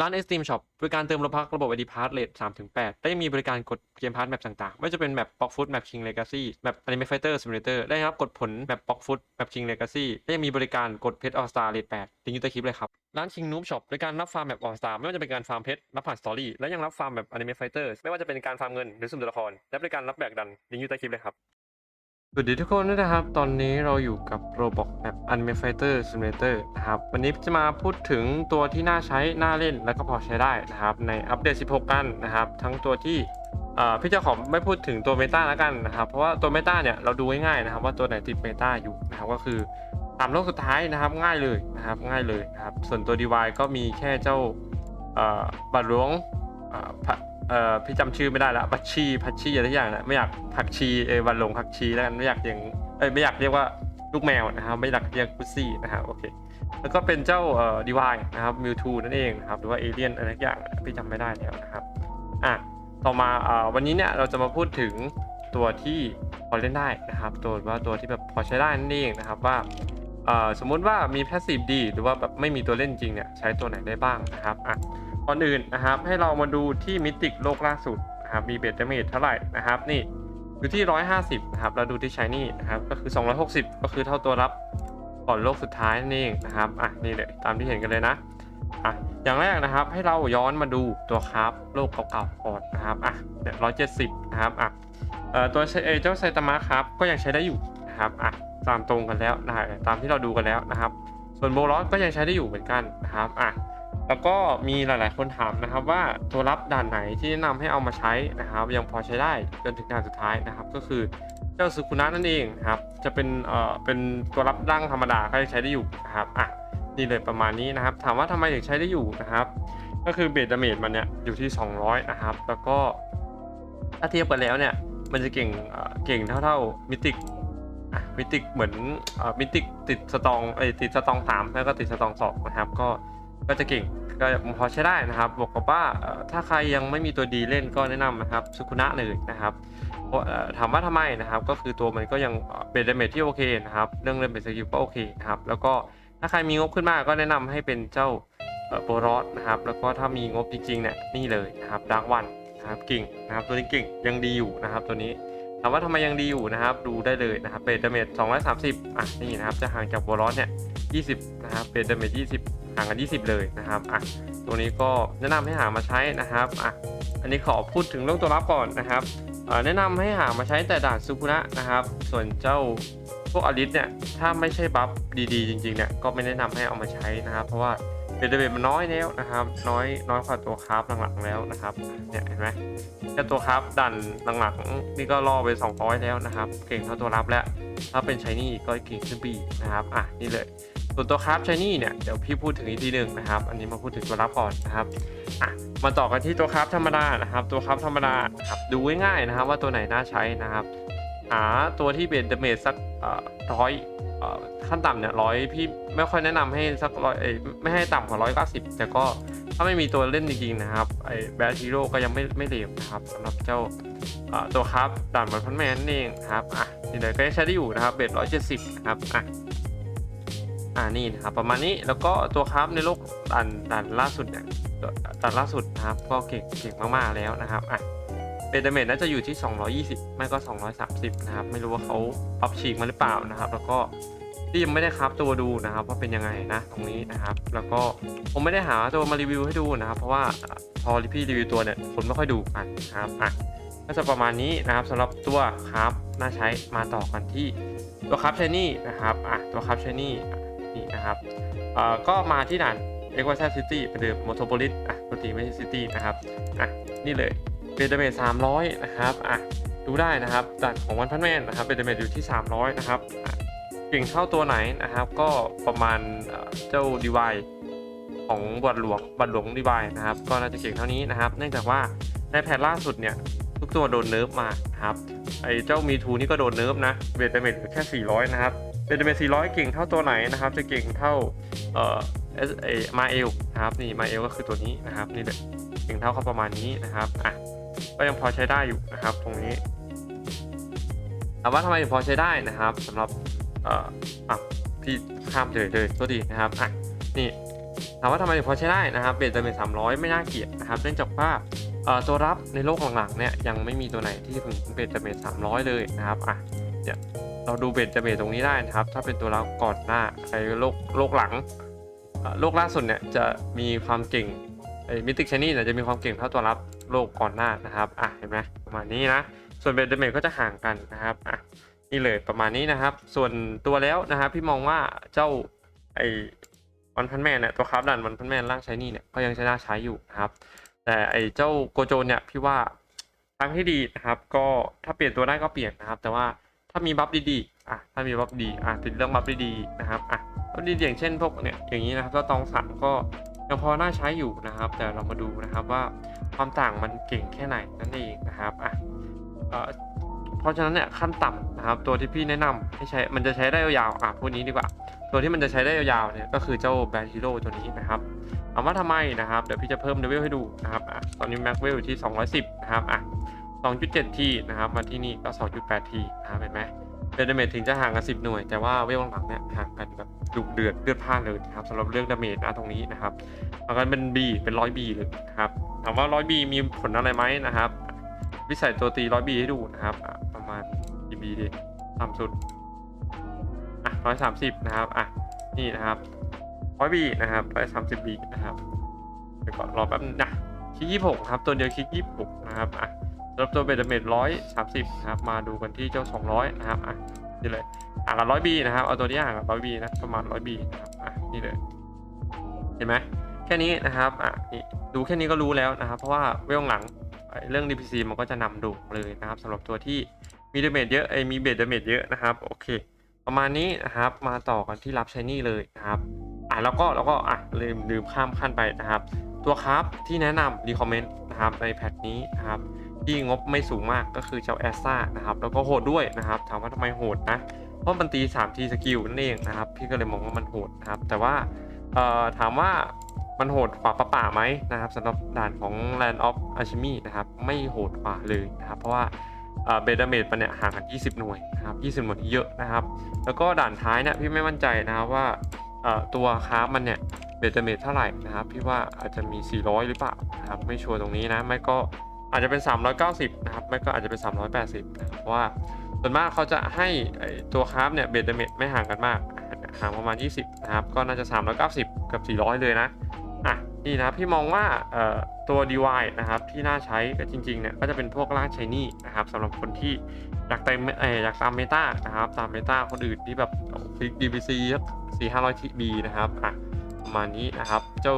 ร้าน Steam Shop บริการเติมโลพักระบบ ID Pass เลท3ถึง8และยังมีบริการกดเกมพาร์ทแมปต่างๆ ไม่ว่าจะเป็นแมป Block Foot แมป King Legacy แมป Anime Fighter Simulator ได้รับกดผลแมป Block Foot แมป King Legacy และยังมีบริการกดเพชร All Star เลท8ลิงก์อยู่ใต้คลิปเลยครับ ร้าน King Noob Shop บริการรับฟาร์มแมป All Star ไม่ว่าจะเป็นการฟาร์มเพชรรับผ่านสตอรี่และยังรับฟาร์มแบบ Anime Fighter ไม่ว่าจะเป็นการฟาร์มเงินหรือสุ่มตัวละครและบริการรับแบกดันลิงก์อยู่ใต้คลิปเลยครับ สวัสดีทุกคนด้วยนะครับ ตอนนี้เราอยู่กับโรบอกแบบ Anime Fighter Simulator นะครับ วันนี้จะมาพูดถึงตัวที่น่าใช้ น่าเล่น และก็พอใช้ได้นะครับ ในอัปเดต 16 กันนะครับ ทั้งตัวที่เอ่อพี่เจ้าขอไม่พูดถึงตัวเมตาแล้วกันนะครับ เพราะว่าตัวเมตาเนี่ยเราดูง่ายๆนะครับ ว่าตัวไหนติดเมตาอยู่นะครับ ก็คือตามโลกสุดท้ายนะครับ ง่ายเลยนะครับ ง่ายเลยนะครับ ส่วนตัว DY ก็มีแค่เจ้าบัตรหลวง เอ่อพี่จำชื่อไม่ได้ละบัชชีพัชชีอะไรทุกอย่างนะไม่อยากผักชีเออวันหลงผักชีแล้วกันไม่อยากอย่างเอ้ยไม่อยากเรียกว่าลูกแมวนะครับไม่อยากเรียกพุซซี่นะครับโอเคแล้วก็เป็นเจ้าเอ่อดีวายนะครับมิวทูนั่นเองนะครับหรือว่าเอเลียนอะไรทุกอย่างพี่จำไม่ได้แล้วนะครับอะต่อมาเอ่อวันนี้เนี่ยเราจะมาพูดถึงตัวที่พอเล่นได้นะครับ ตัวว่าตัวที่แบบพอใช้ได้นั่นเองนะครับว่าสมมุติว่ามีแพสซีฟดีหรือว่าแบบไม่มีตัวเล่นจริงเนี่ยใช้ตัวไหนได้บ้างนะครับอะ ก่อนอื่นนะครับ ให้เรามาดูที่มิติโลกล่าสุดนะครับมีเบตเตเมทเท่าไหร่นะครับนี่อยู่ที่ 150นะครับแล้วดูที่ชายนี่นะครับก็คือ 260 ก็คือเท่าตัวรับก่อนโลกสุดท้ายนั่นเองนะครับอะนี่เลยตามที่เห็นกันเลยนะอะอย่างแรกนะครับให้เราย้อนมาดูตัวคราฟโลกเก่าๆก่อนนะครับอะเนี่ย170นะครับอะเอ่อตัวเอ่อเจ้าไซตามะครับก็ยังใช้ได้อยู่นะครับอะตามตรงกันแล้วนะตามที่เราดูกันแล้วนะครับ ส่วนโบลอสก็ยังใช้ได้อยู่เหมือนกันนะครับอะ แล้วก็มีหลาย ๆ คนถามนะครับว่าตัวรับด่านไหนที่แนะนำให้เอามาใช้นะครับ ยังพอใช้ได้จนถึงด่านสุดท้ายนะครับ ก็คือเจ้าสุคุนะนั่นเองครับจะเป็นเอ่อเป็นตัวรับดั้งธรรมดาก็ยังใช้ได้อยู่นะครับอะนี่เลยประมาณนี้นะครับ ถามว่าทำไมถึงใช้ได้อยู่นะครับ ก็คือเบสดาเมจมันเนี่ยอยู่ที่ 200 นะครับ แล้วก็ถ้าเทียบกันแล้วเนี่ยมันจะเก่งเอ่อเก่งเท่าๆมิติกมิติกเหมือนเอ่อมิติกติดสตองไอติดสตองสามแล้วก็ติดสตองสองนะครับ ก็ ก็จะเก่งก็พอใช้ได้นะครับบอกกับว่าถ้าใครยังไม่มีตัวดีเล่นก็แนะนำนะครับสุคุนะเลยนะครับถามว่าทำไมนะครับ ก็คือตัวมันก็ยังเบสเดเมจที่โอเคนะครับเรื่องเล่นเบสสกิลก็โอเคนะครับแล้วก็ถ้าใครมีงบขึ้นมาก็แนะนำให้เป็นเจ้าโปรรอสนะครับแล้วก็ถ้ามีงบจริงๆเนี่ยนี่เลยนะครับดักวันนะครับเก่งนะครับตัวนี้เก่งยังดีอยู่นะครับ ตัวนี้ถามว่าทำไมยังดีอยู่นะครับ ดูได้เลยนะครับเบสเดเมจ230อะนี่นะครับจะห่างจากโปรรอสเนี่ย20นะครับเบสเดเมจ20 ห่างกัน 20 เลยนะครับอะตัวนี้ก็แนะนำให้หามาใช้นะครับอะอันนี้ขอพูดถึงเรื่องตัวรับก่อนนะครับเอ่อแนะนำให้หามาใช้แต่ด่านซูคุนะนะครับ ส่วนเจ้าพวกอลิสเนี่ยถ้าไม่ใช่บัฟดีๆ จริงๆเนี่ยก็ไม่แนะนำให้เอามาใช้นะครับ เพราะว่าเบเดเบมันน้อยแล้วนะครับ น้อยน้อยกว่าตัวคราฟหลังๆแล้วนะครับเนี่ยเห็นไหมแค่ตัวคราฟดันหลังๆนี่ก็ล่อไป 200 แล้วนะครับ เก่งเท่าตัวรับแล้ว ถ้าเป็นชายนี่ก็เก่งขึ้นปีนะครับอะนี่เลย ส่วนตัวคราฟชายนี่เนี่ยเดี๋ยวพี่พูดถึงอีกทีหนึ่งนะครับ อันนี้มาพูดถึงตัวรับก่อนนะครับอะมาต่อกันที่ตัวคราฟธรรมดานะครับ ตัวคราฟธรรมดาครับดูง่ายๆนะครับ ว่าตัวไหนน่าใช้นะครับหาตัวที่เบนเดเมจสักร้อยขั้นต่ำเนี่ยร้อยพี่ไม่ค่อยแนะนำให้สักร้อยไม่ให้ต่ำกว่าร้อยเก้าสิบแต่ก็ถ้าไม่มีตัวเล่นจริงๆนะครับไอ้แบทฮีโร่ก็ยังไม่ไม่เลวนะครับสำหรับเจ้าตัวคราฟด่านบอลพันแมนนเองนะครับอะนี่เลยก็ยังใช้ได้อยู่นะครับเบสร้อยเจ็ดสิบนะครับอะ อ่านี่นะครับประมาณนี้แล้วก็ตัวคราฟในโลกด่านด่านล่าสุดเนี่ยด่านล่าสุดนะครับก็เก่งเก่งมากๆแล้วนะครับอะเบดเมจน่าจะอยู่ที่ 220 ไม่ก็ 230 นะครับ ไม่รู้ว่าเขาปรับฉีกมาหรือเปล่านะครับ แล้วก็ที่ยังไม่ได้ครับตัวดูนะครับว่าเป็นยังไงนะตรงนี้นะครับ แล้วก็ผมไม่ได้หาตัวมารีวิวให้ดูนะครับ เพราะว่าพอพี่รีวิวตัวเนี่ยคนไม่ค่อยดูกันนะครับอะก็จะประมาณนี้นะครับสำหรับตัวครับน่าใช้มาต่อกันที่ตัวครับชนี่นะครับอะตัวครับชนี่ นี่นะครับเอ่อก็มาที่ด่านเรียกว่าแซซิตี้เป็นเดิมโมโทโพลิสอะปกติไม่ใช่ซิตี้นะครับอะนี่เลยเบนเดเมจ300นะครับอะดูได้นะครับด่านของวันพันแมนนะครับเบเดเมจอยู่ที่ 300 นะครับอะเก่งเท่าตัวไหนนะครับ ก็ประมาณเจ้าดีวายของบัตรหลวงบัตรหลวงดีวายนะครับ ก็น่าจะเก่งเท่านี้นะครับ เนื่องจากว่าในแพทล่าสุดเนี่ยทุกตัวโดนเนิร์ฟมาครับไอ้เจ้ามีทูนี่ก็โดนเนิร์ฟนะเบนเดเมจแค่ 400 นะครับ เบนเดเมจ400 เก่งเท่าตัวไหนนะครับ จะเก่งเท่าเอ่อเอสเอมาเอลนะครับนี่มาเอลก็คือตัวนี้นะครับนี่เลยเก่งเท่าเขาประมาณนี้นะครับอะก็ยังพอใช้ได้อยู่นะครับ ตรงนี้ถามว่าทำไมถึงพอใช้ได้นะครับสำหรับเอ่ออะพี่ข้ามเลยเลยตัวดีนะครับอะนี่ถามว่าทำไมถึงพอใช้ได้นะครับเบสดาเมจ300 ไม่น่าเกลียดนะครับเนื่องจากว่าเอ่อตัวรับในโลกหลังๆเนี่ยยังไม่มีตัวไหนที่ถึงเบสดาเมจ300 เลยนะครับอะ เดี๋ยเราดูเบสดาเมจตรงนี้ได้นะครับ ถ้าเป็นตัวรับก่อนหน้าไอ้โลกโลกหลังโลกล่าสุดเนี่ยจะมีความเก่งไอ้มิติกชนี่เนี่ยจะมีความเก่งเท่าตัวรับโลกก่อนหน้านะครับอะเห็นไหมประมาณนี้นะส่วนเบสดเมจก็จะห่างกันนะครับอะนี่เลยประมาณนี้นะครับ ส่วนตัวแล้วนะครับพี่มองว่าเจ้าไอ้วันพันแมนเนี่ยตัวคราฟดันวันพันแมนร่างใช้นี่เนี่ยก็ยังใช้น่าใช้อยู่นะครับ แต่ไอ้เจ้าโกโจนเนี่ยพี่ว่าทางที่ดีนะครับ ก็ถ้าเปลี่ยนตัวได้ก็เปลี่ยนนะครับ แต่ว่าามีบัฟดีๆอะถ้ามีบัฟดีอะติดเรื่องบัฟดีๆนะครับอะบัฟดีๆอย่างเช่นพวกเนี่ยอย่างนี้นะครับตัวตองสามก็ยังพอน่าใช้อยู่นะครับ แต่เรามาดูนะครับว่าความต่างมันเก่งแค่ไหนนั่นเองนะครับอะเพราะฉะนั้นเนี่ยขั้นต่ำนะครับ ตัวที่พี่แนะนำให้ใช้มันจะใช้ได้ยาวๆอะพูดนี้ดีกว่า ตัวที่มันจะใช้ได้ยาวๆเนี่ยก็คือเจ้าแบนฮิโร่ตัวนี้นะครับถามว่าทำไมนะครับเดี๋ยวพี่จะเพิ่มเลเวลให้ดูนะครับอะตอนนี้แม็กเวลอยู่ที่ 210 นะครับอะ 2.7 ทีนะครับมาที่นี่ก็ 2.8 ทีนะครับเห็นไหมเดเมจถึงจะห่างกัน 10 หน่วย แต่ว่าเวลหลังเนี่ยห่างกันแบบดุเดือดเลือดพล่านเลยนะครับสำหรับเรื่องดาเมจนะตรงนี้นะครับเอากันเป็น B เป็น 100B เลยนะครับถามว่า 100B มีผลอะไรไหมนะครับวิสัยตัวตี 100B ให้ดูนะครับประมาณกี่ B ดีต่ำสุดอะร้อยสามสิบนะครับอะนี่นะครับร้อยบีนะครับร้อยสามสิบบีนะครับเดี๋ยวก่อนรอแป๊บนึงนะคลิกยี่หกครับตัวเดียวคลิกยี่หกนะครับอะ รับตัวเบดเมดร้อยสามสิบนะครับ มาดูกันที่เจ้าสองร้อยนะครับอะนี่เลยห่างกันร้อยบีนะครับ เอาตัวนี้ห่างกันร้อยบีนะประมาณร้อยบีนะครับอะนี่เลย เห็นไหมแค่นี้นะครับอะนี่ดูแค่นี้ก็รู้แล้วนะครับ เพราะว่าเวลหลังเรื่อง DPC มันก็จะนำดูเลยนะครับสำหรับตัวที่มีเดเมจเยอะไอ้มีเบดเดเมจเยอะนะครับโอเค ประมาณนี้นะครับมาต่อกันที่รับใช้นี่เลยนะครับอะแล้วก็แล้วก็อะลืมลืมข้ามขั้นไปนะครับ ตัวครับที่แนะนำรีคอมเมนต์นะครับในแพทนี้นะครับ ที่งบไม่สูงมากก็คือเจ้าแอสซ่านะครับแล้วก็โหดด้วยนะครับถามว่าทำไมโหดนะเพราะมันตี3ทีสกิลนั่นเองนะครับพี่ก็เลยมองว่ามันโหดนะครับแต่ว่าเอ่อถามว่ามันโหดกว่าป่าป่าไหมนะครับสำหรับด่านของ Land of Alchemy นะครับไม่โหดกว่าเลยนะครับเพราะว่าเบดเมดมันเนี่ยห่างกัน 20 หน่วยนะครับ20 หน่วยเยอะนะครับ แล้วก็ด่านท้ายเนี่ยพี่ไม่มั่นใจนะครับว่าเอ่อตัวครามันเนี่ยเบดเมดเท่าไหร่นะครับ พี่ว่าอาจจะมี 400 หรือเปล่านะครับไม่ชัวร์ตรงนี้นะไม่ก็ อาจจะเป็น 390 นะครับ ไม่ก็อาจจะเป็น 380 นะครับ เพราะว่าส่วนมากเขาจะให้ตัวคราฟเนี่ยเบดเมดไม่ห่างกันมาก ห่างประมาณ 20 นะครับ ก็น่าจะ 390 กับ 400 เลยนะอะนี่นะพี่มองว่าตัว DY นะครับที่น่าใช้ก็จริงๆเนี่ยก็จะเป็นพวกร่างชนี่นะครับสำหรับคนที่อยากเต็มอออยากตามเมตานะครับตามเมตาคนอื่นที่แบบฟิก DBC สี่ห้าร้อยทีบีนะครับอะประมาณนี้นะครับเจ้า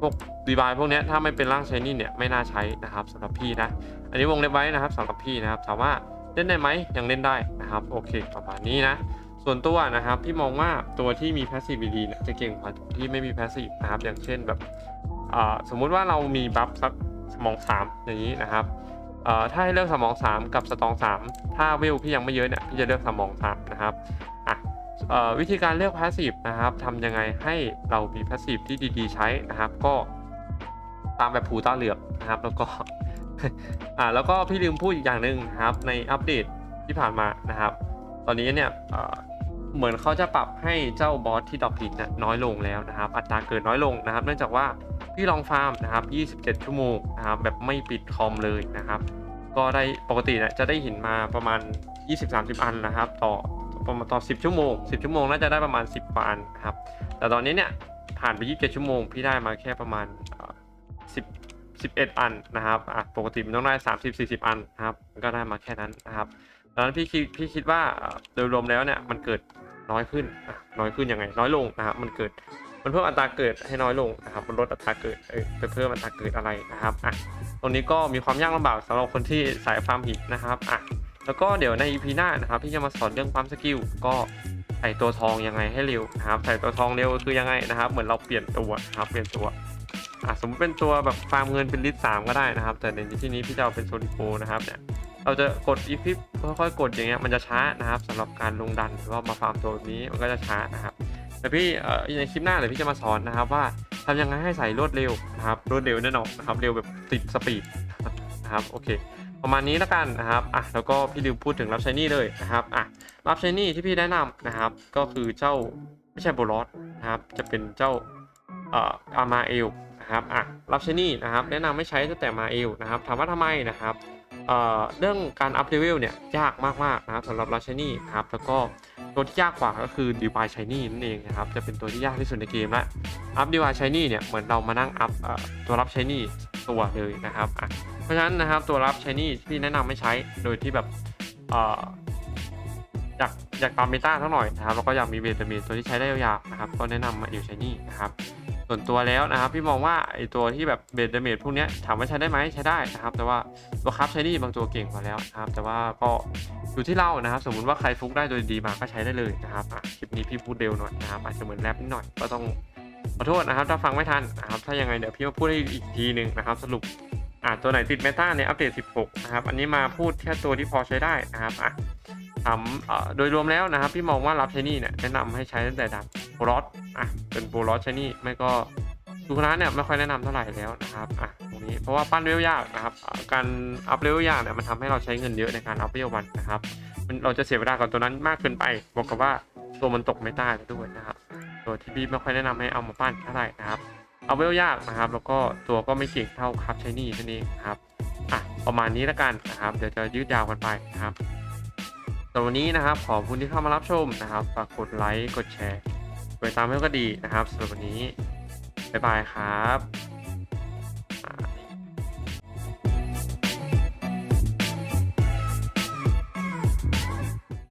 พวก DY พวกนี้ถ้าไม่เป็นร่างชนี่เนี่ยไม่น่าใช้นะครับสำหรับพี่นะ อันนี้วงเล็บไว้นะครับสำหรับพี่นะครับถามว่าเล่นได้ไหมยังเล่นได้นะครับโอเคประมาณนี้นะส่วนตัวนะครับพี่มองว่าตัวที่มี passive ดีเนี่ยจะเก่งกว่าที่ไม่มี passive นะครับอย่างเช่นแบบสมมุติว่าเรามีบัฟสักสมอง 3 อย่างนี้นะครับถ้าให้เลือกสมอง 3 กับสตอง 3 ถ้าเวพี่ยังไม่เยอะเนี่ยพี่จะเลือกสมอง 3 นะครับอะ วิธีการเลือก passive นะครับทำยังไงให้เรามี passive ที่ดีๆ ใช้นะครับ ก็ตามแบบผูตาเหลือกนะครับ แล้วก็อ่าแล้วก็พี่ลืมพูดอีกอย่างหนึ่งนะครับ ในอัปเดตที่ผ่านมานะครับ ตอนนี้เนี่ยเหมือนเขาจะปรับให้เจ้าบอสที่ดรอปหินน่ะน้อยลงแล้วนะครับ อัตราเกิดน้อยลงนะครับ เนื่องจากว่าพี่ลองฟาร์มนะครับ 27 ชั่วโมงนะครับแบบไม่ปิดคอมเลยนะครับ ก็ได้ปกติเนี่ยจะได้หินมาประมาณ 20-30 อันนะครับ ต่อ ประมาณต่อ10 ชั่วโมง 10 ชั่วโมงน่าจะได้ประมาณ 10กว่าอันครับ แต่ตอนนี้เนี่ยผ่านไป 27 ชั่วโมง พี่ได้มาแค่ประมาณ 10 11 อันนะครับอะปกติมันต้องได้ 30-40 อันนะครับก็ได้มาแค่นั้นนะครับดังนั้นพี่คิดพี่คิดว่าโดยรวมแล้วเนี่ยมันเกิดน้อยขึ้นน้อยขึ้นยังไง น้อยลงนะครับมันเกิดมันเพิ่มอัตราเกิดให้น้อยลงนะครับมันลดอัตราเกิดเออไปเพิ่มอัตราเกิดอะไรนะครับอะตรงนี้ก็มีความยากลำบากสำหรับคนที่สายฟาร์มหินนะครับอะ แล้วก็เดี๋ยวใน EP หน้านะครับพี่จะมาสอนเรื่องความสกิลก็ใส่ตัวทองยังไงให้เร็วนะครับใส่ตัวทองเร็วคือยังไงนะครับ เหมือนเราเปลี่ยนตัวนะครับเปลี่ยนตัวอะสมมติเป็นตัวแบบฟาร์มเงินเป็นลิตรสามก็ได้นะครับ แต่ในที่นี้พี่จะเอาเป็นโซลิโกนะครับเนี่ยเราจะกด e q u i p ค่อยๆกดอย่างเงี้ยมันจะช้านะครับสำหรับการลงดันหรือว่ามาฟาร์มตัวแบบนี้มันก็จะช้านะครับแต่พี่ในคลิปหน้าเดี๋ยวพี่จะมาสอนนะครับว่าทำยังไงให้ใส่รวดเร็วนะครับรวดเร็วแน่นอนนะครับเร็วแบบติดสปีดนะครับโอเค ประมาณนี้แล้วกันนะครับอะแล้วก็พี่ลืมพูดถึงรับใช้หนี่เลยนะครับอะรับใช้หนี่ที่พี่แนะนำนะครับ ก็คือเจ้าไม่ใช่โบลอสนะครับ จะเป็นเจ้าเอ่ออามาเอลนะครับอะรับใช้นี่นะครับ แนะนำไม่ใช้ตั้งแต่มาเอลนะครับ ถามว่าทำไมนะครับเอ่อเรื่องการอัพเลเวลเนี่ยยากมากๆนะครับสำหรับรับใช้นี่นะครับแล้วก็ตัวที่ยากกว่าก็คือดีวายใช้นี่นั่นเองนะครับจะเป็นตัวที่ยากที่สุดในเกมละอัพดีวายใช้นี่เนี่ยเหมือนเรามานั่งอัพเอ่อตัวรับใช้นี่ตัวเลยนะครับอะ เพราะฉะนั้นนะครับตัวรับใช้นี่ที่แนะนำไม่ใช้โดยที่แบบออยากอยากตามเมตาสักหน่อยนะครับแล้วก็อยากมีเวทเมนตัวที่ใช้ได้ยาวๆนะครับก็แนะนำมาอยู่ใช้นี่นะครับส่วนตัวแล้วนะครับพี่มองว่าไอตัวที่แบบเบสเมจพวกเนี้ยถามว่าใช้ได้ไหมใช้ได้นะครับ แต่ว่าตัวครับใช้นี่บางตัวเก่งกว่าแล้วนะครับ แต่ว่าก็อยู่ที่เรานะครับ สมมุติว่าใครฟุกได้โดยดีมาก็ใช้ได้เลยนะครับคลิปนี้พี่พูดเร็วหน่อยนะครับอาจจะเหมือนแรปนิดหน่อยก็ต้องขอโทษนะครับถ้าฟังไม่ทันนะครับถ้ายังไงเดี๋ยวพี่มาพูดให้อีกทีหนึ่งนะครับ สรุป อะตัวไหนติดเมตาในอัปเดต 16 นะครับ อันนี้มาพูดแค่ตัวที่พอใช้ได้นะครับอะถามโดยรวมแล้วนะครับ พี่มองว่ารับใช้นี่เนี่ยแนะนำให้ใช้ตั้งแต่ดับโบรอสอะเป็นโบรอสใช้นี่ไม่ก็ดูคณะเนี่ยไม่ค่อยแนะนำเท่าไหร่แล้วนะครับอะตรงนี้เพราะว่าปั้นเวลยากนะครับ การอัพเลเวลยากเนี่ยมันทำให้เราใช้เงินเยอะในการอัพเลเวลวันนะครับมันเราจะเสียเวลากับตัวนั้นมากเกินไปบอกกับว่าตัวมันตกไม่ได้ด้วยนะครับ ตัวที่พี่ไม่ค่อยแนะนำให้เอามาปั้นเท่าไหร่นะครับ เอาเวลยากนะครับ แล้วก็ตัวก็ไม่เก่งเท่าครับใช้นี่นั่นเองครับอะประมาณนี้แล้วกันนะครับ เดี๋ยวจะยืดยาวกันไปนะครับสำหรับวันนี้นะครับขอบคุณที่เข้ามารับชมนะครับฝากกดไลค์กดแชร์กดติดตามให้ก็ดีนะครับสำหรับวันนี้บ๊ายบายครับ